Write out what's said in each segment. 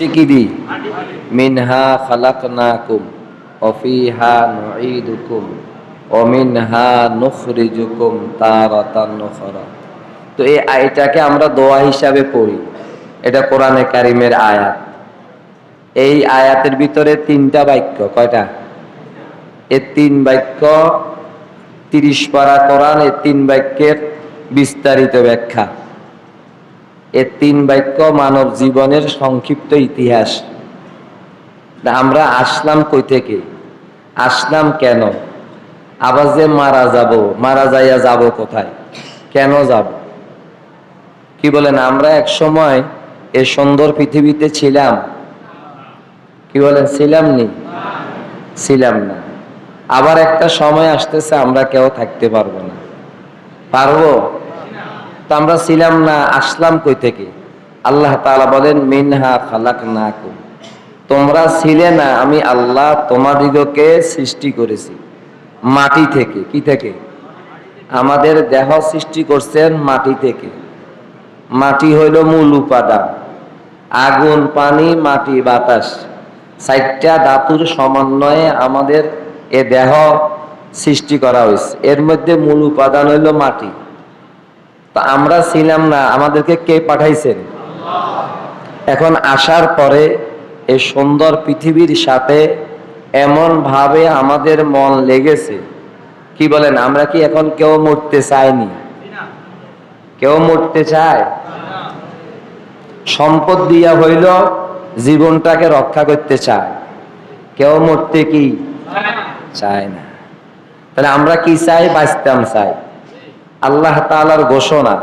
কি দি মিনহা খালাকনাকুম অফিহা নুঈদুকুম অমিনহা নুখরিজুকুম তারাতান নুখরা তো এই আয়টাকে আমরা দোয়া হিসাবে পড়ি। এটা কোরআনে কারিমের আয়াত। এই আয়াতের ভিতরে তিনটা বাক্য, কয়টা? এ তিন বাক্য, তিরিশ পারা কোরআন, এ তিন বাক্যের বিস্তারিত ব্যাখ্যা। এ তিন বাক্য মানব জীবনের সংক্ষিপ্ত ইতিহাস। আমরা আসলাম কই থেকে? আসলাম কেন? আবার যে মারা যাব, মারা যাইয়া যাব কোথায়? কেন যাব? কি বলেন, আমরা এক সময় এ সুন্দর পৃথিবীতে ছিলাম। কি বলেন, ছিলাম নি? ছিলাম না। আবার একটা সময় আসতেছে, আমরা কেউ থাকতে পারব না। পারব? তো আমরা ছিলাম না, আসলাম কই থেকে? আল্লাহ তাআলা বলেন, মিনহা খালাক না তোমরা ছিলে না, আমি আল্লাহ তোমাদিগকে সৃষ্টি করেছি। মাটি থেকে, কি থেকে? আমাদের দেহ সৃষ্টি করছেন মাটি থেকে। মাটি হইল মূল উপাদান। আগুন, পানি, মাটি, বাতাস, চারটা ধাতুর সমন্বয়ে আমাদের এ দেহ সৃষ্টি করা হয়েছে। এর মধ্যে মূল উপাদান হইল মাটি। তো আমরা ছিলাম না আমাদেরকে কে পাঠাইছেন? এখন আসার পরে এই সুন্দর পৃথিবীর সাথে এমন ভাবে আমাদের মন লেগেছে। কি বলেন আমরা কি এখন কেউ মরতে চাইনি? কেউ মরতে চায়? সম্পদ দিয়া হইল জীবনটাকে রক্ষা করতে চায়। কেউ মরতে কি? চায় না। তাহলে আমরা কি চাই? বাঁচতাম চাই। আল্লাহ তালার ঘোষণা,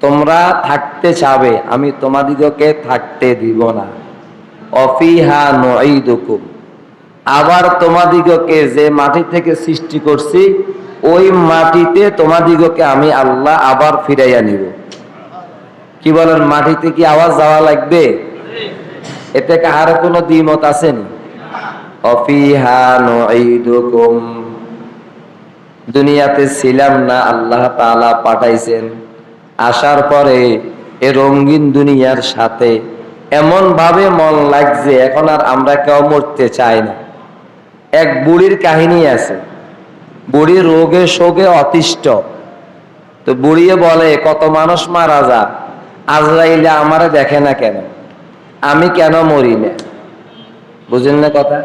তোমরা থাকতে চাবে, আমি তোমাদিগকে থাকতে দিব না। অফিহা নঈদুকুম। আবার তোমাদিগকে যে মাটি থেকে সৃষ্টি করছি, ওই মাটিতে তোমাদিগকে আমি আল্লাহ আবার ফিরাইয়া নিব। কি বলেন, মাটিতে কি আওয়াজ যাওয়া লাগবে? এতে কাহার কোনো দ্বিমত আসেনি। অফিহা নঈদুকুম। দুনিয়াতে ছিলাম না, আল্লাহ তাআলা পাঠাইছেন। আসার পরে এ রঙিন দুনিয়ার সাথে এমন ভাবে মন লাগছে, এখন আর আমরা কেউ মরতে চাই না। এক বুড়ির কাহিনী আছে। বুড়ি রোগে শোকে অতিষ্ঠ। তো বুড়িয়ে বলে, কত মানুষ মারা যা আজরাইলে আমারে দেখে না কেন? আমি কেন মরি না? বুঝেন না কথা?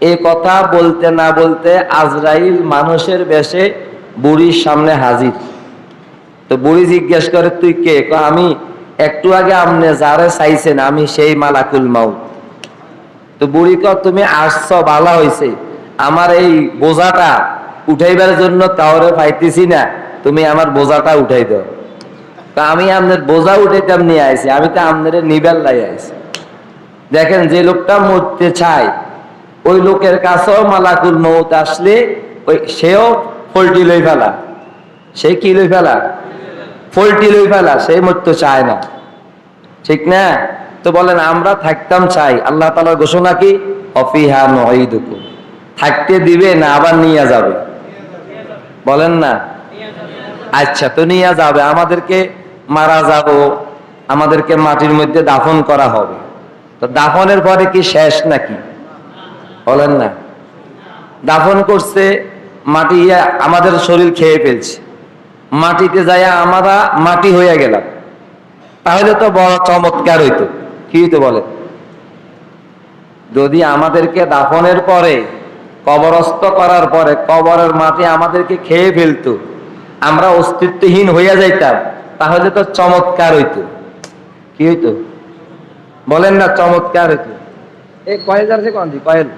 এই কথা বলতে না বলতে আজরাইল মানুষের বেশে বুড়ির সামনে হাজির। তো বুড়ি জিজ্ঞেস করে, তুই কে? আমি একটু আগে আমনে যারে চাইছেন, আমি সেই মালাকুল মাউ তো বুড়ি ক তুমি আসছ ভালো হয়েছে আমার এই বোঝাটা উঠাইবার জন্য কাউরে পাইতেছি না। তুমি আমার বোঝাটা উঠাই দাও। তা আমি আপনার বোঝা উঠাইতাম, নিয়ে আইছি। আমি তো আপনার নিবেল লাই আইছি। দেখেন, যে লোকটা মরতে চায় ওই লোকের কাছেও মালাকুল মৌত আসলে ওই সেও ফলটি লই ফেলা। সে কি লই ফেলা? ফলটি লই ফেলা, সে মরতে চায় না। ঠিক না? তো বলেন, আমরা থাকতাম চাই। আল্লাহ তালার ঘোষণা কি? অফিহা নঈদুকুম। থাকতে দিবে না আবার নিয়ে যাবে। বলেন না? আচ্ছা তো নিয়ে যাবে। আমাদেরকে মারা যাব, আমাদেরকে মাটির মধ্যে দাফন করা হবে। তো দাফনের পরে কি শেষ নাকি? বলেন না। দাফন করছে, মাটি আমাদের শরীর খেয়ে ফেলছে। মাটিতে যাইয়া আমরা মাটি হইয়া গেলাম। তাহলে তো বড় চমৎকার হইতো। কি হইতো বলে যদি আমাদেরকে দাফনের পরে, কবরস্থ করার পরে কবরের মাটি আমাদেরকে খেয়ে ফেলতো, আমরা অস্তিত্বহীন হইয়া যাইতাম, তাহলে তো চমৎকার হইতো। কি হইতো? বলেন না, চমৎকার হইতো। এই কয়েল কোন কয়েল।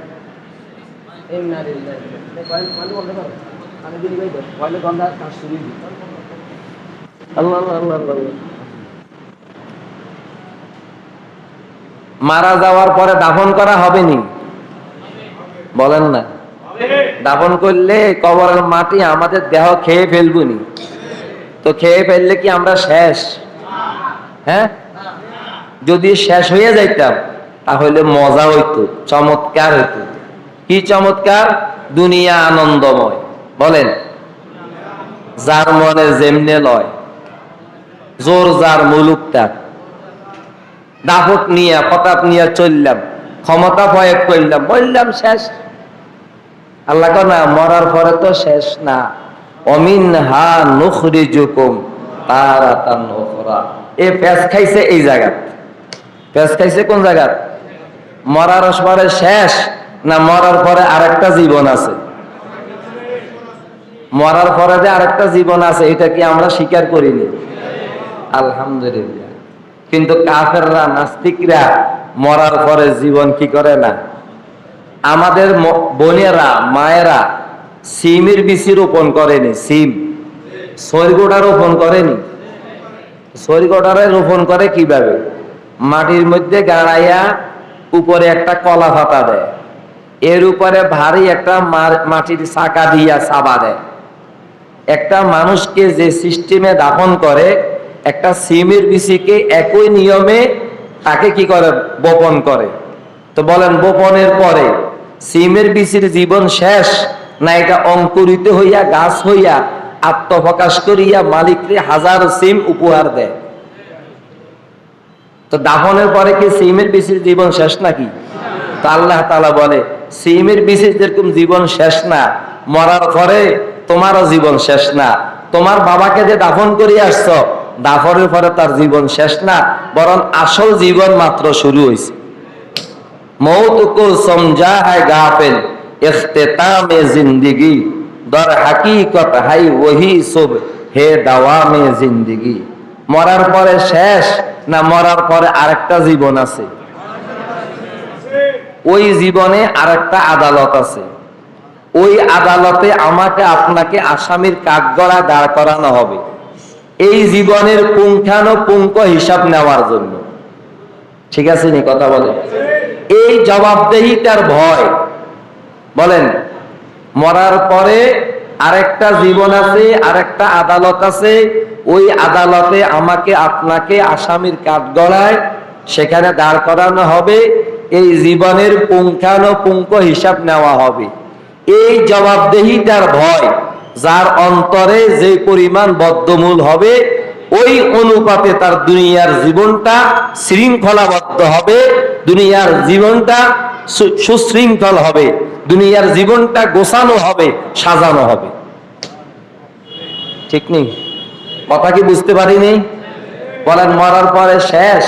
মারা যাওয়ার পরে দাফন করা হবে নি? বলেন না। দাফন করলে কবরের মাটি আমাদের দেহ খেয়ে ফেলবনি তো খেয়ে ফেললে কি আমরা শেষ? হ্যাঁ? যদি শেষ হয়ে যাইতাম, তাহলে মজা হইতো, চমৎকার হইতো। কি চমৎকার? দুনিয়া আনন্দময়। বলেন, যার মনে যেমনে লয়, জোর যার মুলুক তার। দাপট নিয়ে প্রতাপ নিয়ে চললাম, ক্ষমতা প্রয়োগ করলাম, বললাম, শেষ। আল্লাহ না, মরার পরে তো শেষ না। অমিন হা নুখরি জুকুম তারাতান উখরা। এ পেঁচ খাইছে এই জায়গা পেঁচ খাইছে কোন জায়গা মরার পরে শেষ। না, মরার পরে আরেকটা জীবন আছে। মরার পরে যে আরেকটা জীবন আছে, এটা কি আমরা স্বীকার করিনি? আলহামদুলিল্লাহ। কিন্তু কাফেররা, নাস্তিকরা মরার পরে জীবন কি করে না? আমাদের বোনেরা, মায়েরা সিমের বিচি রোপণ করেনি, সিম। সরিগোটা রোপণ করেনি। সরিগোটারে রোপণ করে কীভাবে? মাটির মধ্যে গাড়াইয়া উপরে একটা কলা ফাতা দেয়। এর উপরে ভারী একটা মাটির চাকা দিয়া চাবা দেয়। একটা মানুষকে যে সিস্টেমে দাফন করে, একটা সিমের বিচিকে একই নিয়মে তাকে কি করে? বপন করে। তো বলেন, বপনের পরে সিমের বিচির জীবন শেষ? না এটা অঙ্কুরিত হইয়া, গাছ হইয়া, আত্মপ্রকাশ করিয়া মালিককে হাজার সিম উপহার দেয়? তো দাফনের পরে কি সিমের বিচির জীবন শেষ নাকি? তা আল্লাহ তালা বলে, সিমের বিশেষ যেরকম জীবন শেষ না, মরার পরে তোমারও জীবন শেষ না। তোমার বাবাকে যে দাফন করিয়ে আসছ, দাফনের পরে তার জীবন শেষ না, বরং আসল জীবন মাত্র শুরু হয়েছে মরার পরে শেষ না মরার পরে আরেকটা জীবন আছে? ওই জীবনে আরেকটা আদালত আছে। ওই আদালতে আমাকে, আপনাকে আসামির কাঠগড়া দাঁড় করানো হবে। এই জীবনের পুঙ্খানুপুঙ্খ হিসাব নেওয়ার জন্য। ঠিক আছে নি? কথা বলে এই জবাবদেহিতার ভয়, বলেন, মরার পরে আরেকটা জীবন আছে, আরেকটা আদালত আছে, ওই আদালতে আমাকে, আপনাকে আসামির কাঠগড়ায় সেখানে দাঁড় করানো হবে। এই জীবনের পুঙ্খানুপুঙ্খ হিসাব নেওয়া হবে। এই জবাবদেহিতার ভয় যার অন্তরে যে পরিমাণ বদ্ধমূল হবে, ওই অনুপাতে তার দুনিয়ার জীবনটা শৃঙ্খলাবদ্ধ হবে, দুনিয়ার জীবনটা সুশৃঙ্খল হবে, দুনিয়ার জীবনটা গোছানো হবে, সাজানো হবে। ঠিক নেই? কথা কি বুঝতে পারিনি? বলেন, মরার পরে শেষ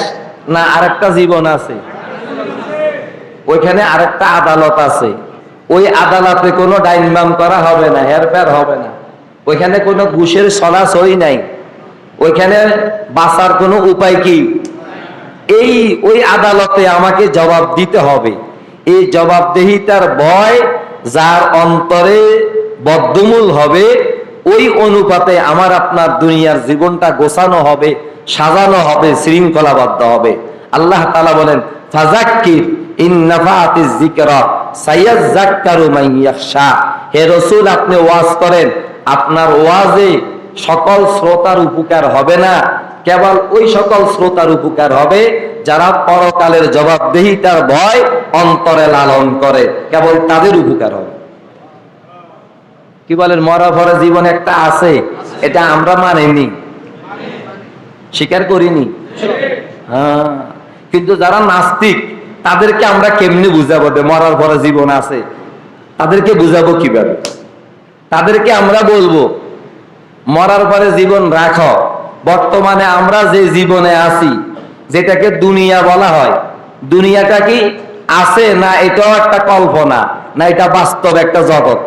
না আরেকটা জীবন আছে? ওইখানে আরেকটা আদালত আছে। ওই আদালতে কোনো ডাইনবাম করা হবে না হেরফের হবে না। ওইখানে কোনো ঘুষের সরাসরি নাই। ওইখানে বাঁচার কোনো উপায় কি? এই ওই আদালতে আমাকে জবাব দিতে হবে। এই জবাবদেহিতার ভয় যার অন্তরে বদ্ধমূল হবে, ওই অনুপাতে আমার আপনার দুনিয়ার জীবনটা গোছানো হবে, সাজানো হবে, শৃঙ্খলাবদ্ধ হবে। আল্লাহ তালা বলেন ফাজাক্কির হে রাসূল, আপনি ওয়াজ করেন। আপনার ওয়াজে সকল শ্রোতার উপকার হবে না। কেবল ওই সকল শ্রোতার উপকার হবে যারা পরকালের জবাবদেহিতার ভয় অন্তরে লালন করে। কেবল তাদের উপকার হবে। কি বলেন, মরা ভরা জীবন একটা আছে, এটা আমরা মানিনি। স্বীকার করিনি? হ্যাঁ। কিন্তু যারা নাস্তিক তাদেরকে আমরা কেমনি বুঝাবো? যে মরার পরে জীবন আছে। তাদেরকে বুঝাবো কীভাবে? তাদেরকে আমরা বলব, মরার পরে জীবন রাখো। বর্তমানে আমরা যে জীবনে আছি, যেটাকে দুনিয়া বলা হয়, দুনিয়াটা কি আছে না এটাও একটা কল্পনা, না এটা বাস্তব একটা জগৎ?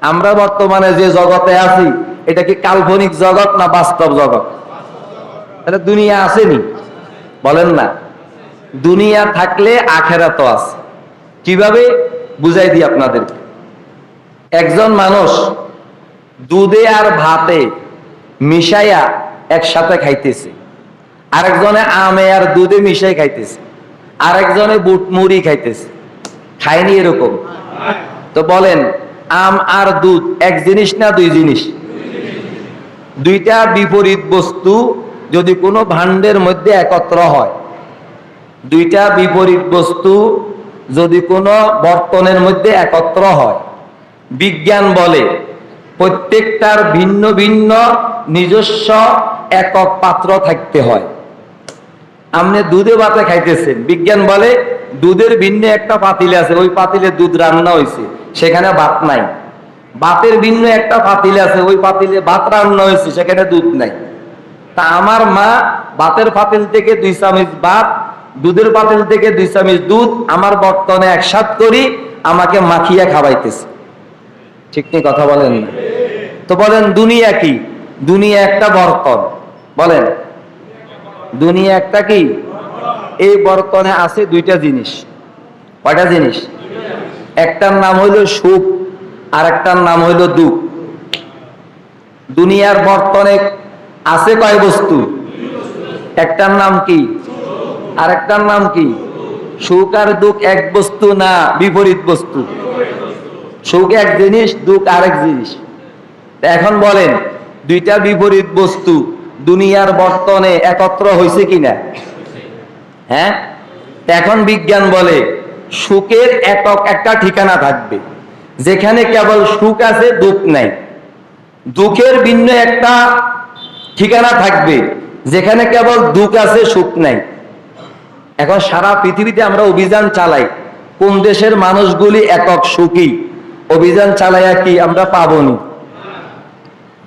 আমরা বর্তমানে যে জগতে আছি, এটা কি কাল্পনিক জগৎ না বাস্তব জগৎ? তাহলে দুনিয়া আসেনি? বলেন না। দুনিয়া থাকলে আখেরা তো আছে। কীভাবে? বুঝাই দিই আপনাদেরকে। একজন মানুষ দুধে আর ভাতে মিশাইয়া একসাথে খাইতেছে। আরেকজনে আমে আর দুধে মিশাই খাইতেছে। আরেকজনে বুট মুড়ি খাইতেছে। খায়নি এরকম? তো বলেন, আম আর দুধ এক জিনিস না দুই জিনিস? দুইটা বিপরীত বস্তু যদি কোনো ভাণ্ডের মধ্যে একত্র হয় দুইটা বিপরীত বস্তু যদি কোনো বর্তনের মধ্যে একত্র হয়। বিজ্ঞান বলে প্রত্যেকটার ভিন্ন ভিন্ন নিজস্ব একক পাত্র থাকতে হয়। আপনি দুধে ভাতে খাইতেছেন। বিজ্ঞান বলে দুধের ভিন্ন একটা পাতিলে আছে, ওই পাতিলে দুধ রান্না হয়েছে সেখানে ভাত নাই। ভাতের ভিন্ন একটা পাতিলে আছে, ওই পাতিলে ভাত রান্না হয়েছে সেখানে দুধ নাই। তা আমার মা ভাতের পাতিল থেকে দুই চামচ ভাত দুধের পাতিল থেকে দুই চামচ দুধ আমার বর্তনে একসাথ করি, আমাকে মাখিয়া খাওয়াইতেছে। ঠিক নেই কথা বলেন না? তো বলেন, দুনিয়া কি? দুনিয়া একটা বর্তন। বলেন, দুনিয়া একটা কি? এই বর্তনে আছে দুইটা জিনিস। কয়টা জিনিস? একটার নাম হইল সুখ আর একটার নাম হইল দুঃখ। দুনিয়ার বর্তনে আছে কয় বস্তু? একটার নাম কি? আর একটার নাম কি? সুখ আর দুঃখ এক বস্তু না বিপরীত বস্তু? সুখ এক জিনিস, দুঃখ আরেক জিনিস। এখন বলেন, দুইটা বিপরীত বস্তু দুনিয়ার বর্তনে একত্র হয়েছে কিনা? হ্যাঁ? এখন বিজ্ঞান বলে, সুখের একক একটা ঠিকানা থাকবে, যেখানে কেবল সুখ আছে, দুঃখ নাই। দুঃখের ভিন্ন একটা ঠিকানা থাকবে, যেখানে কেবল দুঃখ আছে, সুখ নাই। এখন সারা পৃথিবীতে আমরা অভিযান চালাই। কোন দেশের মানুষগুলি একক সুখী? অভিযান চালাইয়া কি আমরা পাবনি?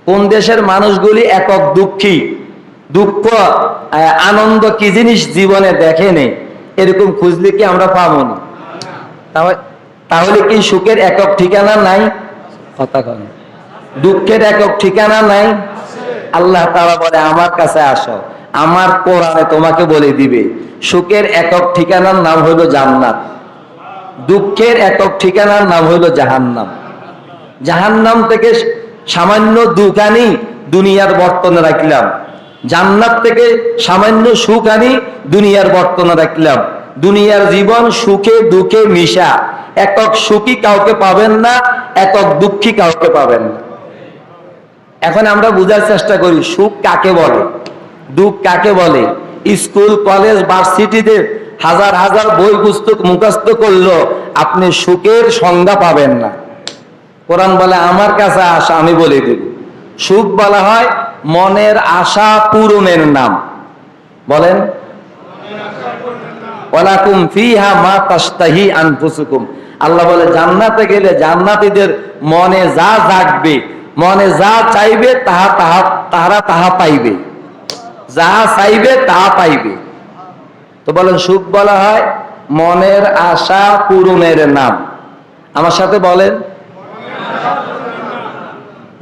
কোন দেশের মানুষগুলি একক দুঃখী? দুঃখ আনন্দ কি জিনিস জীবনে দেখে নেই? এরকম খুঁজলে কি আমরা পাবো না তাহলে কি সুখের একক ঠিকানা নাই? কথা দুঃখের একক ঠিকানা নাই? আল্লাহ তারা বলে, আমার কাছে আসো। আমার কোরআনে তোমাকে বলে দিবে। সুখের একক ঠিকানার নাম হলো জান্নাত। দুঃখের একক ঠিকানার নাম হলো জাহান্নাম। জাহান্নাম থেকে সামান্য দুঃখ আনি দুনিয়ার বর্তনে রাখলাম। জান্নাত থেকে সামান্য সুখ আনি দুনিয়ার বর্তনে রাখলাম। দুনিয়ার জীবন সুখে দুঃখে মিশা। একক সুখী কাউকে পাবেন না, একক দুঃখী কাউকে পাবেন না। এখন আমরা বুঝার চেষ্টা করি, সুখ কাকে বলে? দুঃখ কাকে বলে? স্কুল, কলেজ, ভার্সিটিতে হাজার হাজার বই পুস্তক মুখস্থ করল আপনি সুখের সংজ্ঞা পাবেন না। কোরআন বলে, আমার কাছে আশা, আমি বলে দেব। সুখ বলা হয় মনের আশা পূরণের নাম। বলেন, ওয়ালাকুম ফিহা মা তাস্তাহি আনফুসুকুম। আল্লাহ বলে, জান্নাতে গেলে জান্নাতীদের মনে যা জাগবে, মনে যা চাইবে, তাহা তাহা, তাহারা তাহা পাইবে। যা চাইবে তাহা পাইবে। তো বলেন, সুখ বলা হয় মনের আশা পূরণের নাম। আমার সাথে বলেন।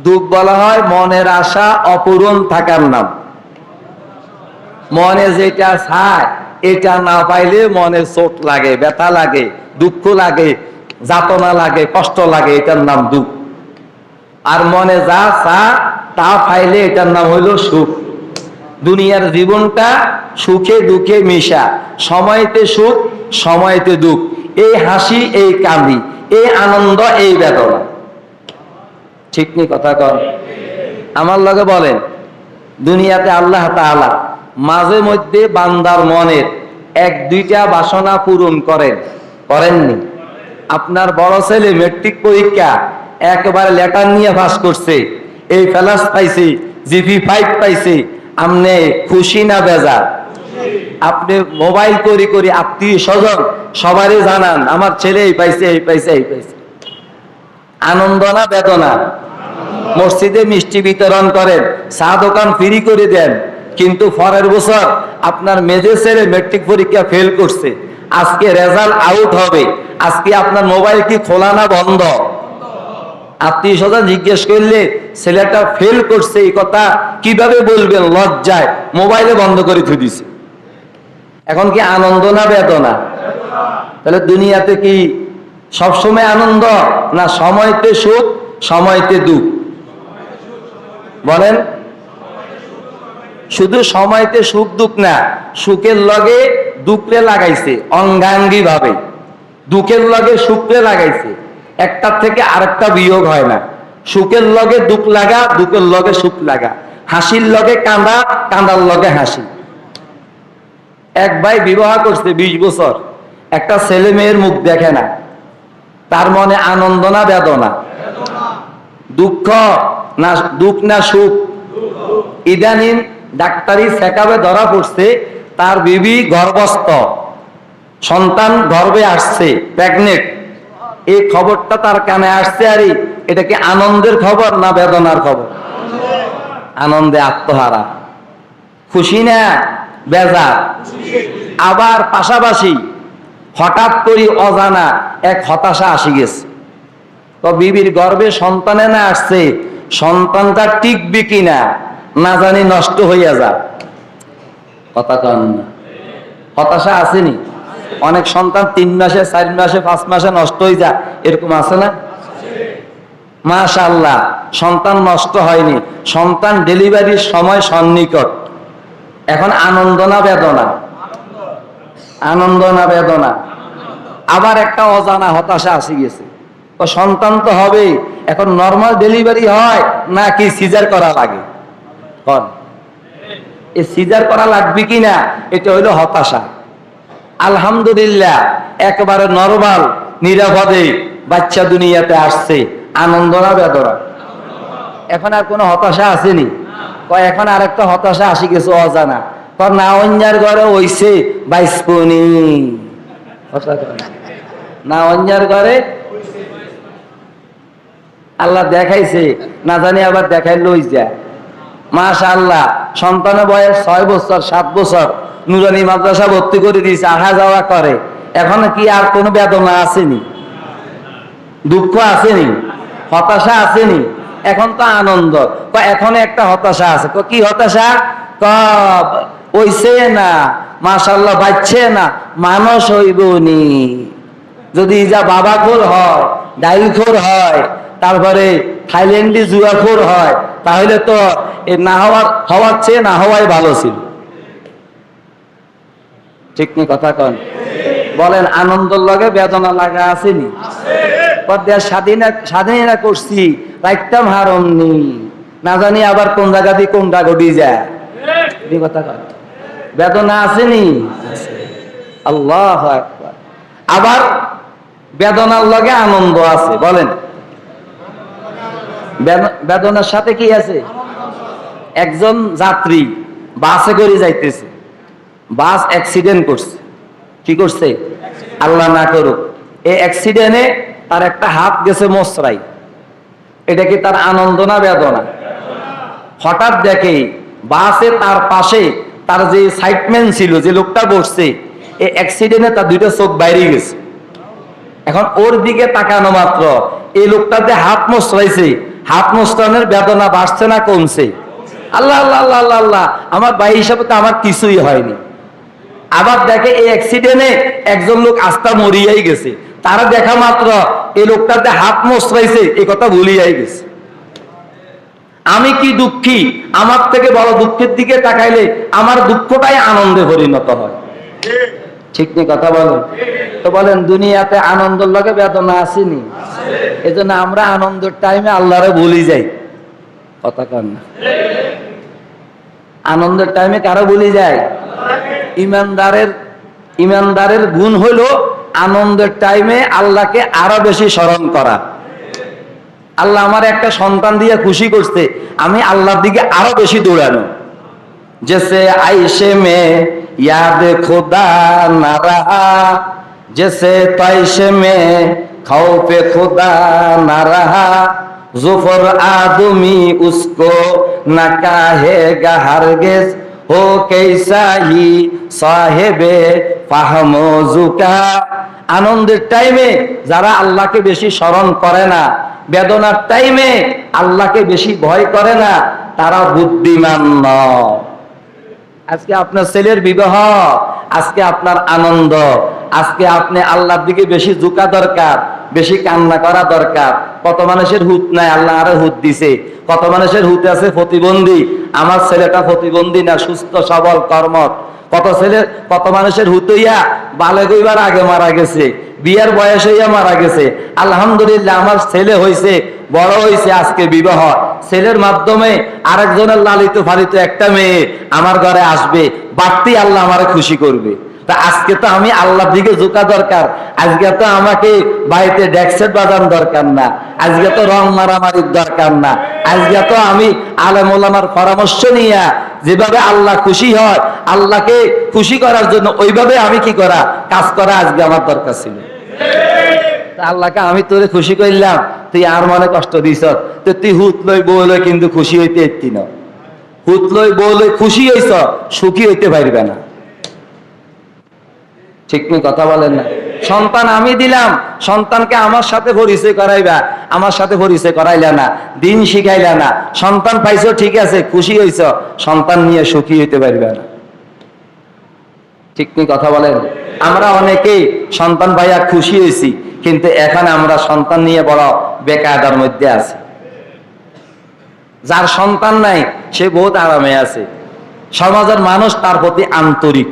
দুঃখ বলা হয় মনের আশা অপূরণ থাকার নাম। মনে যেটা চায়, এটা না পাইলে মনে চোট লাগে, ব্যথা লাগে, দুঃখ লাগে, যাতনা লাগে, কষ্ট লাগে, এটার নাম দুঃখ। আর মনে যা চা তা পাইলে এটার নাম হইল সুখ। দুনিয়ার জীবনটা সুখে দুঃখে মিশা। সময়তে সুখ, সময়তে দুঃখ। এই হাসি, এই কান্দি, এই আনন্দ, এই বেদনা। ঠিক নেই কথা কর আমার লগে বলেন, দুনিয়াতে আল্লাহ তাআলা মাঝে মধ্যে বান্দার মনের এক, দুইটা বাসনা পূরণ করেন। করেননি? আপনার বড় ছেলে মেট্রিক পরীক্ষা একবারে লেটার নিয়ে পাস করছে, এই ফেলাস পাইছে জিপি ফাইভ পাইছে আপনি খুশি না বেজার? আপনি মোবাইল করি করি আত্মীয় স্বজন, সবারই জানান, আমার ছেলে এই পাইছে এই পাইছে এই পাইছে। আনন্দ না বেদনা? মসজিদে মিষ্টি বিতরণ করেন, চা দোকান ফ্রি করে দেন, কিন্তু পরের বছর আপনার মেজে ছেলে মেট্রিক পরীক্ষা ফেল করছে। আজকে রেজাল্ট আউট হবে। আজকে আপনার মোবাইল কি খোলা না বন্ধ? আত্মীয় স্বজন জিজ্ঞেস করলে, ছেলেটা ফেল করছে এই কথা কীভাবে বলবেন লজ্জায় মোবাইলে বন্ধ করে থুই দিছে। এখন কি আনন্দ না বেদনা? তাহলে দুনিয়াতে কি সবসময় আনন্দ না সময়তে সুখ, সময়তে দুঃখ? বলেন। শুধু সময়তে সুখ, দুঃখ না, সুখের লগে দুঃখে লাগাইছে অঙ্গাঙ্গি ভাবে দুঃখের লগে সুখে লাগাইছে। একটার থেকে আরেকটা বিয়োগ হয় না। সুখের লগে দুঃখ লাগা, দুঃখের লগে সুখ লাগা। হাসির লগে কাঁদা, কাঁদার লগে হাসি। এক ভাই বিবাহ করছে বিশ বছর। একটা ছেলে মেয়ের মুখ দেখে না। তার মনে আনন্দ না বেদনা? দুঃখ না দুঃখ না সুখ? ইদানিং ডাক্তারি চেকআপে ধরা পড়ছে, তার বিবি গর্ভস্থ। সন্তান গর্ভে আসছে, প্রেগনেন্ট। এই খবরটা তার কানে আসছে আরই। এটা কি আনন্দের খবর না বেদনার খবর? আনন্দে আত্মহারা। খুশি না? বেজার। আবার পাশাপাশি হঠাৎ করে অজানা এক হতাশা আসি গেছে। তো বিবির গর্ভে সন্তানে না আসছে, সন্তানটা টিকবে কিনা না জানি নষ্ট হইয়া যা কথা কন হতাশা আসেনি? অনেক সন্তান তিন মাসে, চার মাসে, পাঁচ মাসে নষ্ট হয়ে যায়। এরকম আছে না? মাশাল্লাহ সন্তান নষ্ট হয়নি। সন্তান ডেলিভারির সময় সন্নিকট। এখন আনন্দ না বেদনা? আনন্দ না বেদনা? আবার একটা অজানা হতাশা আসি গেছে। ও সন্তান তো হবে এখন নর্মাল ডেলিভারি হয় নাকি সিজার করা লাগে? কন। এই সিজার করা লাগবে কিনা? এটা হইল হতাশা। আলহামদুলিল্লাহ, একেবারে নরমাল নিরাপদে বাচ্চা দুনিয়াতে আসছে। আনন্দ না বেদনা? এখন আর কোনো হতাশা আসেনি? এখন আর একটা হতাশা আসি গেছে অজানা। কর না, অন্যার ঘরে ওইছে বাইসপনি। না? অন্যার ঘরে আল্লাহ দেখাইছে, না জানি আবার দেখাই লই যায় মাশা আল্লাহ সন্তানের বয়স ছয় বছর, সাত বছর। নুরানি মাদ্রাসা ভর্তি করে দিয়েছে, আহা যাওয়া করে। এখন কি আর কোনো বেদনা আসেনি? দুঃখ আসেনি? হতাশা আসেনি? এখন তো আনন্দ। এখন একটা হতাশা আছে। ক হতাশা? ওইছে না মাশাল্লাহ বাচ্চে না, মানুষ হইবনি যদি যা বাবা খোর হয় ডাইলখোর হয় তারপরে থাইল্যান্ডি জুয়াখোর হয়, তাহলে তো না হওয়ার হওয়ার চেয়ে না হওয়াই ভালো ছিল। ঠিক নি কথা কন? বলেন, আনন্দর লগে বেদনা লাগা আসেনি? স্বাধীনা করছি রাইতাম হারমনি না। জানি আবার কোন জায়গা দিয়ে কোনটা ঘটি যায়। কথা কন? বেদনা আসেনি? আল্লাহ আবার বেদনার লগে আনন্দ আছে, বলেন। বেদনার সাথে কি আছে? একজন যাত্রী বাসে করে যাইতেছে। বাস অ্যাক্সিডেন্ট করছে। কি করছে? আল্লাহ না করুক। এই অ্যাক্সিডেন্টে তার একটা হাত গেছে মশরাই এটা কি তার আনন্দ না বেদনা? হঠাৎ দেখে বাসে তার পাশে তার যে সাইটম্যান ছিল, যে লোকটা বসছে, এই অ্যাক্সিডেন্টে তার দুইটা চোখ বাইরে গেছে। এখন ওর দিকে তাকানো মাত্র। এই লোকটাতে হাত মশরাইছে হাত মশরানোর বেদনা বাড়ছে না কমছে? আল্লাহ আল্লাহ আল্লাহ আল্লাহ আল্লাহ, আমার ভাই হিসাবে তো আমার কিছুই হয়নি। আবার দেখে এই অ্যাক্সিডেন্টে একজন লোক আস্থা মরিয়াই গেছে। তারা দেখা মাত্র এই লোকটাতে হাত মশরাইছে এই কথা ভুলিয়াই গেছে। আমি কি দুঃখী? আমার থেকে বড় দুঃখের দিকে তাকাইলে আমার দুঃখটাই আনন্দে পরিণত হয়। ঠিক নেই কথা বলেন? তো বলেন, দুনিয়াতে আনন্দের লগে বেদনা আসেনি। এজন্য আমরা আনন্দের টাইমে আল্লাহরে ভুলি যাই। কথা কন না। আনন্দের টাইমে কারও ভুলি যায়? ইমানদারের ইমানদারের গুণ হইল আনন্দের টাইমে আল্লাহকে আরও বেশি স্মরণ করা। আল্লাহ আমার একটা সন্তান দিয়ে খুশি করছে, আমি আল্লাহর দিকে আরও বেশি দৌড়ানো। जैसे आयशे में याद खुदा न रहा, जैसे तैशे में खाओ पे खुदा न আদমি जुफर आदमी उसको গা कहेगा हरगिज, हो कैसा ही সাহেবে ফাহমজুকা আনন্দের টাইমে যারা আল্লাহকে বেশি স্মরণ করে না বেদনার টাইমে আল্লাহকে বেশি ভয় করে না তারা বুদ্ধিমান নয় আজকে আপনার ছেলের বিবাহ, আজকে আপনার আনন্দ, আজকে আপনি আল্লাহর দিকে বেশি ঝুঁকা দরকার, বেশি কান্না করা দরকার। কত মানুষের হুত নাই, আল্লাহ আরও হুত দিছে। কত মানুষের হুতে আছে প্রতিবন্ধী, আমার ছেলেটা প্রতিবন্ধী না, সুস্থ, সবল, কর্মঠ। কত ছেলে, কত মানুষের হুতইয়া বালে গইবার আগে মারা গেছে, বিয়ার বয়স হইয়া মারা গেছে। আলহামদুলিল্লাহ, আমার ছেলে হইছে, বড় হইছে, আজকে বিবাহ। ছেলের মাধ্যমে আরেকজনের লালিত ফালিত একটা মেয়ে আমার ঘরে আসবে, বাড়তি আল্লাহ আমার খুশি করবে। তা আজকে তো আমি আল্লাহর দিকে ঝুঁকা দরকার। আজকে তো আমাকে বাড়িতে ডেক্সেট বাজান দরকার না। আজকে তো রং মারামারির দরকার না। আজকে তো আমি আলেম ওলামার পরামর্শ নিয়ে যেভাবে আল্লাহ খুশি হয়, আল্লাহকে খুশি করার জন্য ওইভাবে আমি কি করা? কাজ করা আজকে আমার দরকার ছিল। আল্লাহকে আমি তোরে খুশি করলাম। তুই আর মনে কষ্ট দিস। তো তুই হুত লই বউ লই কিন্তু খুশি হইতে এত্তি না। হুত লই বউ লই খুশি হইছ সুখী হইতে পারবে না। ঠিক নেই, কথা বলেন না। সন্তান আমি দিলাম, সন্তানকে আমার সাথে পরিচয় করাইবা, আমার সাথে পরিচয় করাইলা না, দিন শিখাইলা না। সন্তান পাইছো, ঠিক আছে, খুশি হইছ, সন্তান নিয়ে সুখী হইতে পারবে না। ঠিক নেই, কথা বলেন। আমরা অনেকেই সন্তান ভাইয়া খুশি হয়েছি কিন্তু এখন আমরা সন্তান নিয়ে বড় বেকায়দার মধ্যে আছি। যার সন্তান নাই, সে বহুত আরামে আছে। সমাজের মানুষ তার প্রতি আন্তরিক।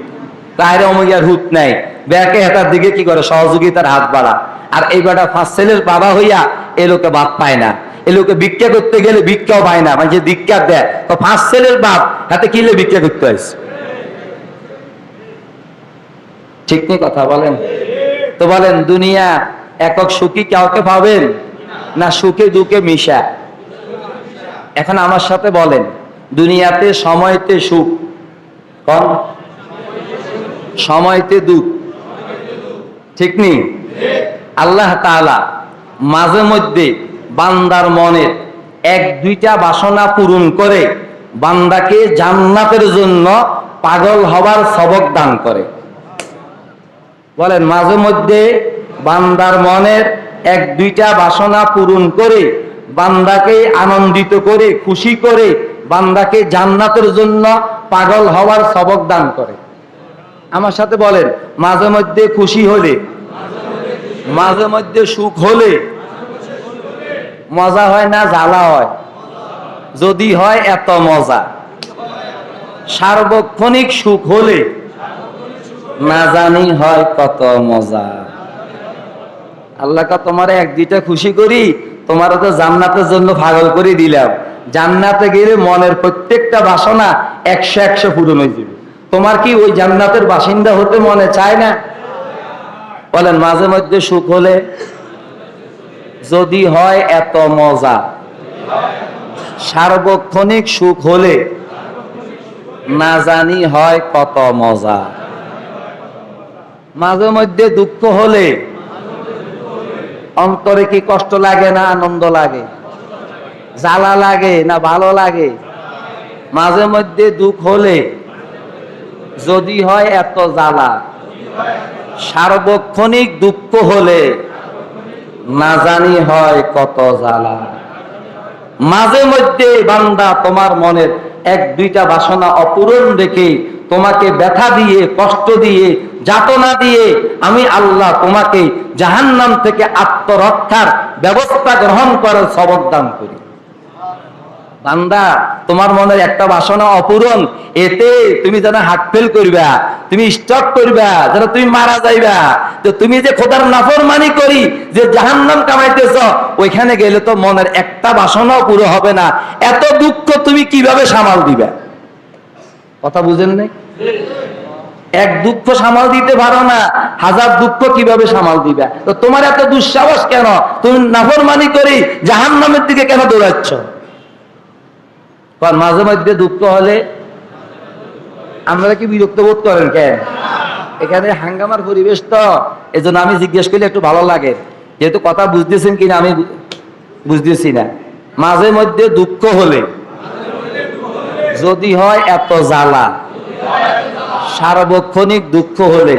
তাহলে অমুকিয়ার হুত নাই। ব্যাকে হেতার দিকে কি করে? সহযোগিতার হাত বাড়া। আর এই বেটা ফার্স্ট ছেলের বাবা হইয়া এ লোকে বাপ পায় না। এ লোকে ভিক্ষা করতে গেলে ভিক্ষাও পায় না। মানে ভিক্ষা দেয়, তো ফার্স্ট ছেলের বাপ হাতে কিলে ভিক্ষা করতে হয়েছে ঠিক নেই কথা বলেন? তো বলেন, দুনিয়া একক সুখী কাউকে পাবেন? না সুখে দুঃখে মিশা? এখন আমার সাথে বলেন, দুনিয়াতে, সময়তে সুখ। কন? সময়তে দুঃখ ঠিক নেই আল্লাহ তাআলা মাঝে মধ্যে বান্দার মনের এক, দুইটা বাসনা পূরণ করে বান্দাকে জান্নাতের জন্য পাগল হবার সবক দান করে। বলেন, মাঝে মধ্যে বান্দার মনের এক, দুইটা বাসনা পূরণ করে বান্দাকে আনন্দিত করে, খুশি করে বান্দাকে জান্নাতের জন্য পাগল হওয়ার সবক দান করে। আমার সাথে বলেন, মাঝে মধ্যে খুশি হলে, মাঝে মধ্যে সুখ হলে, মজা হয় না, জ্বালা হয়? যদি হয়, এত মজা। সার্বক্ষণিক সুখ হলে, না জানি হয় কত মজা। আল্লাহকে, তোমার এক দুইটা খুশি করি, তোমার তো জান্নাতের জন্য পাগল করে দিলাম। জান্নাতে গেলে মনের প্রত্যেকটা বাসনা একশো একশো পূরণ হয়ে যাবে। তোমার কি ওই জান্নাতের বাসিন্দা হতে মনে চায় না? বলেন, মাঝে মধ্যে সুখ হলে যদি হয় এত মজা। সার্বক্ষণিক সুখ হলে না জানি হয় কত মজা। মাঝে মধ্যে দুঃখ হলে অন্তরে কি কষ্ট লাগে না আনন্দ লাগে? জ্বালা লাগে না ভালো লাগে? মাঝে মধ্যে দুঃখ হলে যদি হয় এত জ্বালা। সার্বক্ষণিক দুঃখ হলে না জানি হয় কত জ্বালা। মাঝে মধ্যে বান্দা তোমার মনের এক দুইটা বাসনা অপূরণ রেখে তোমাকে ব্যথা দিয়ে, কষ্ট দিয়ে, যাতনা দিয়ে আমি আল্লাহ তোমাকে জাহান্নাম থেকে আত্মরক্ষার ব্যবস্থা গ্রহণ করার সবক দান করি। বান্দা, তোমার মনের একটা বাসনা অপূরণ, এতে তুমি যেন হাট ফেল করবা, তুমি স্টক করবা, যেন তুমি মারা যাইবা। তো তুমি যে খোদার নাফরমানি করি, যে জাহান্নাম কামাইতেছ, ওইখানে গেলে তো মনের একটা বাসনাও পুরো হবে না। এত দুঃখ তুমি কীভাবে সামাল দিবা? কথা বুঝেন নাই? এক দুঃখ সামাল দিতে পারো না, হাজার দুঃখ কীভাবে সামাল দিবা? তো তোমার এত দুঃসাহস কেন? তুমি নাফরমানি করি, জাহান্নামের দিকে কেন দৌড়াচ্ছ? কারণ মাঝে মধ্যে দুঃখ হলে আপনারা কি বিরক্ত বোধ করেন কেন? এখানে হাঙ্গামার পরিবেশ তো এই আমি জিজ্ঞেস করলে একটু ভালো লাগে। যেহেতু কথা বুঝতেছেন কিনা আমি বুঝতেছি না। মাঝে মধ্যে দুঃখ হলে, যদি হয় এত জ্বালা, সার্বক্ষণিক দুঃখ হলে,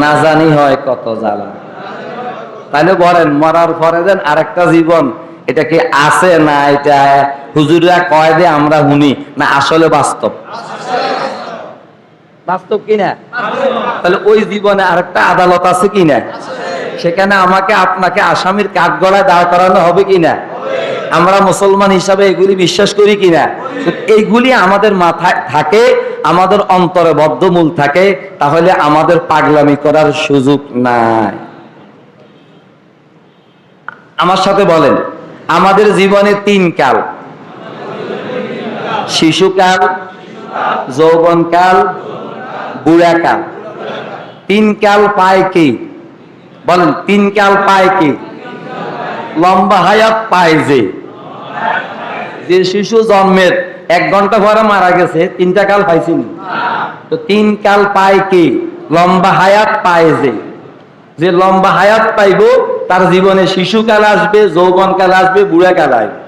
না জানি হয় কত জ্বালা। তাহলে বলেন, মরার পরে দেন আরেকটা জীবন এটা কি আছে না এটা হুজুরা কয় দে আমরা শুনি? না, আসলে বাস্তব। বাস্তব কিনা তাহলে ওই জীবনে আরেকটা আদালত আছে কিনা সেখানে আমাকে, আপনাকে আসামির কাঠ গড়ায় দাঁড় করানো হবে কিনা আমরা মুসলমান হিসাবে এগুলি বিশ্বাস করি কিনা এইগুলি আমাদের মাথায় থাকে, আমাদের অন্তরে বদ্ধমূল থাকে, তাহলে আমাদের পাগলামি করার সুযোগ নাই। আমার সাথে বলেন আমাদের জীবনে তিন কাল। শিশুকাল যৌবনকাল বুড়াকাল তিন কাল পায় কি? বলেন, তিন কাল পায় কি? লম্বা হায়াত পায় যে। যে শিশু জন্মের এক ঘণ্টা পরে মারা গেছে, তিনটা কাল পাইছিনি তো তিন কাল পায় কি? লম্বা হায়াত পায় যে। যে লম্বা হায়াত পাইব তার জীবনে শিশুকাল আসবে, যৌবনকাল আসবে, বুড়াকাল আসবে।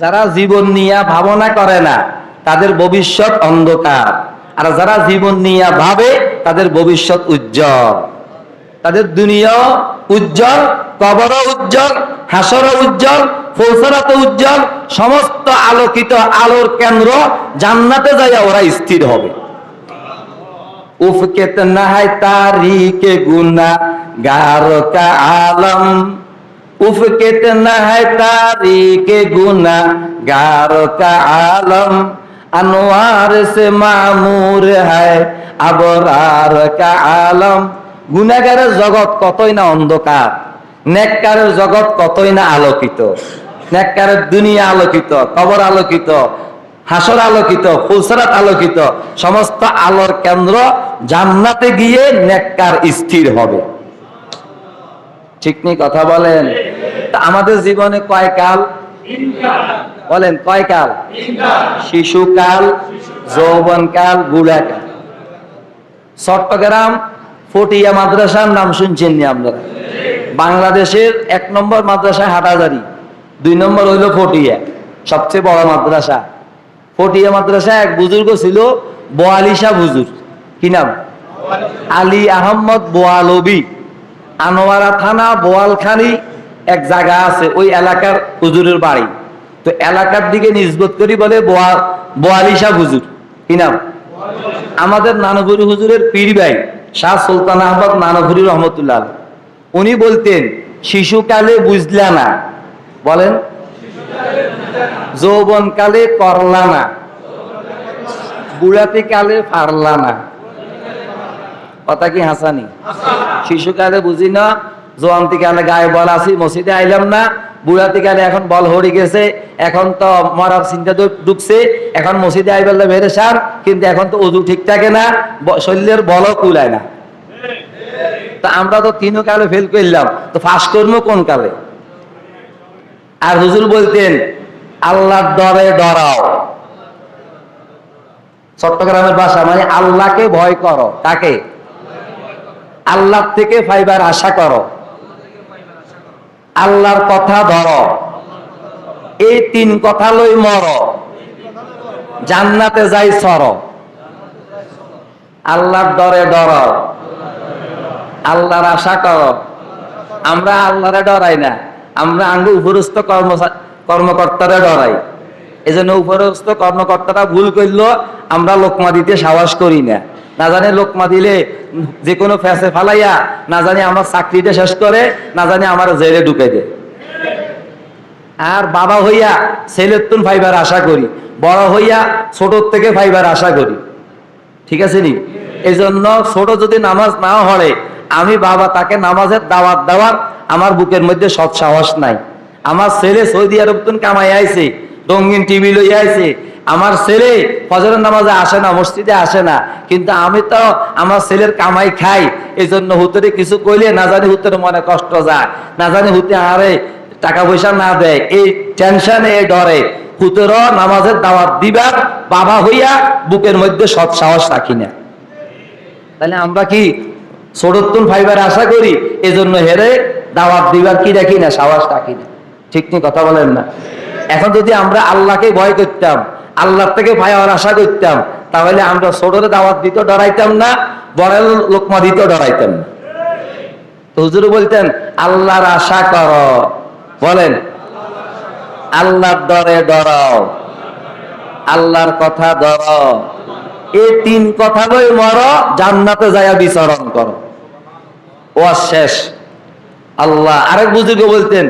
যারা জীবন নিয়ে ভাবনা করে না, তাদের ভবিষ্যৎ অন্ধকার। আর যারা জীবন নিয়ে ভাবে, তাদের ভবিষ্যৎ উজ্জ্বল। তাদের দুনিয়া উজ্জ্বল, কবরও উজ্জ্বল, হাসরও উজ্জ্বল ফৌসরাত উজ্জ্বল, সমস্ত আলোকিত আলোর কেন্দ্র জান্নাতে যাইয়া ওরা স্থির হবে। उफ कितना है तारीख गुना गार का आलम उफ कितना है तारीख गुना गार का आलम अनवार से मामूर है अबरार का आलम গুনাগারের জগৎ কতই না অন্ধকার নেককারের জগৎ কতই না আলোকিত নেককারের দুনিয়া আলোকিত কবর আলোকিত হাসর আলোকিত, ফুলসরাত আলোকিত, সমস্ত আলোর কেন্দ্র জান্নাতে গিয়ে নেককার স্থির হবে। ঠিক নেই কথা বলেন? আমাদের জীবনে কয় কাল? বলেন, কয় কাল? শিশুকাল, যৌবনকাল বুড়াকাল চট্টগ্রাম ফটিয়া মাদ্রাসার নাম শুনছেন নি আপনারা? বাংলাদেশের এক নম্বর মাদ্রাসা হাটাজারি, দুই নম্বর হইল ফটিয়া, সবচেয়ে বড় মাদ্রাসা। ফটিয়া মাদ্রাসা এক বুজুর্গ ছিল বোয়ালিশা বুজুর। কি নাম? আলী আহমদ বোয়ালবি। আনোয়ারা থানা বোয়ালখানি এক জায়গা আছে, ওই এলাকার হুজুরের বাড়ি। তো এলাকার দিকে নিজবত করি বলে বোয়া, বোয়ালিশা হুজুর কি নাম? আমাদের নানপুরি হুজুরের পীর ভাই, শাহ সুলতান আহমদ নানপুরি রহমতুল্লাহ। উনি বলতেন, শিশুকালে বুঝলা না। বলেন যৌবনকালে করলা না। বুড়াতি কালে পারলা না। কথা কি হাসানি? শিশুকালে বুঝি না, জোয়ান্তি কালে গায়ে বল আছি মসজিদে আইলাম না। বুড়াতি কালে এখন বল হরি গেছে, এখন তো মরার চিন্তা ঢুকছে, এখন মসজিদে আইবেলা বেড়ে সার, কিন্তু এখন তো অজু ঠিক থাকে না শরীরের বলও কুলায় না। তা আমরা তো তিন কালে ফেল করলাম, তো ফাঁস করব কোন কালে? আর হুজুর বলতেন, আল্লাহর ডরে ডরাও। চট্টগ্রামের ভাষা মানে আল্লাহকে ভয় করো। কাকে? আল্লাহ থেকে ফাইবার আশা করো। আল্লাহর কথা ধরো। এই তিন কথা লই মর। জান্নাতে যাই সর। আল্লাহর ডরে ডর আল্লাহর আশা করো। আমরা আল্লাহরে ডরাই না। আমরা আঙ্গ উপরস্থ কর্ম কর্মকর্তারা ডরাই। এই জন্য উপরস্থ কর্মকর্তারা ভুল করল, আমরা লোকমা দিতে সাহস করি না। না জানি লোকমা দিলে যে কোনো ফ্যাসে ফালাইয়া, না জানি আমার চাকরিটা শেষ করে, না জানি আমার জেলে ঢুকে দেয়। আর বাবা হইয়া ছেলের তুন ফাইবার আশা করি, বড় হইয়া ছোটর থেকে ফাইবার আশা করি। ঠিক আছে নি? এই জন্য ছোট যদি নামাজ না হলে আমি বাবা তাকে নামাজের দাওয়াত দেওয়ার আমার বুকের মধ্যে সৎ সাহস নাই। আমার ছেলে সৌদি আরব তুন কামাই আইছে, রঙিন টিভি লই আইছে। আমার ছেলে ফজরের নামাজে আসে না, মসজিদে আসে না। কিন্তু আমি তো আমার ছেলের কামাই খাই এই জন্য হুতরে কিছু কইলে না জানি হুতরে মনে কষ্ট যায়, না জানি হুতে আরে টাকা পয়সা না দেয়। এই টেনশনে এই ডরে। হুতর নামাজের দাওয়াত দিবার বাবা হইয়া বুকের মধ্যে সৎ সাহস রাখি না। তাহলে আমরা কি ষোড়ত্তন ফাইবার আশা করি এজন্য হেরে দাওয়াত দিবার কি রাখি না, সাহস রাখি না। ঠিক নেই কথা বলেন না? এখন যদি আমরা আল্লাহকে ভয় করতাম, আল্লাহর থেকে ভয় হওয়ার আশা করতাম, তাহলে আমরা ছোটরে দাওয়াত দিতে, ডরাইতাম না বড় লোকমা দিতে, ডরাইতাম না। হুজুর বলতেন, আল্লাহর আশা কর। বলেন, আল্লাহর ডরে ডরাও। আল্লাহর কথা ধরো। এই তিন কথা লই মর, জান্নাতে যায়া বিচরণ করো। ও শেষ। আল্লাহ আরেক বুজুর্গ বলতেন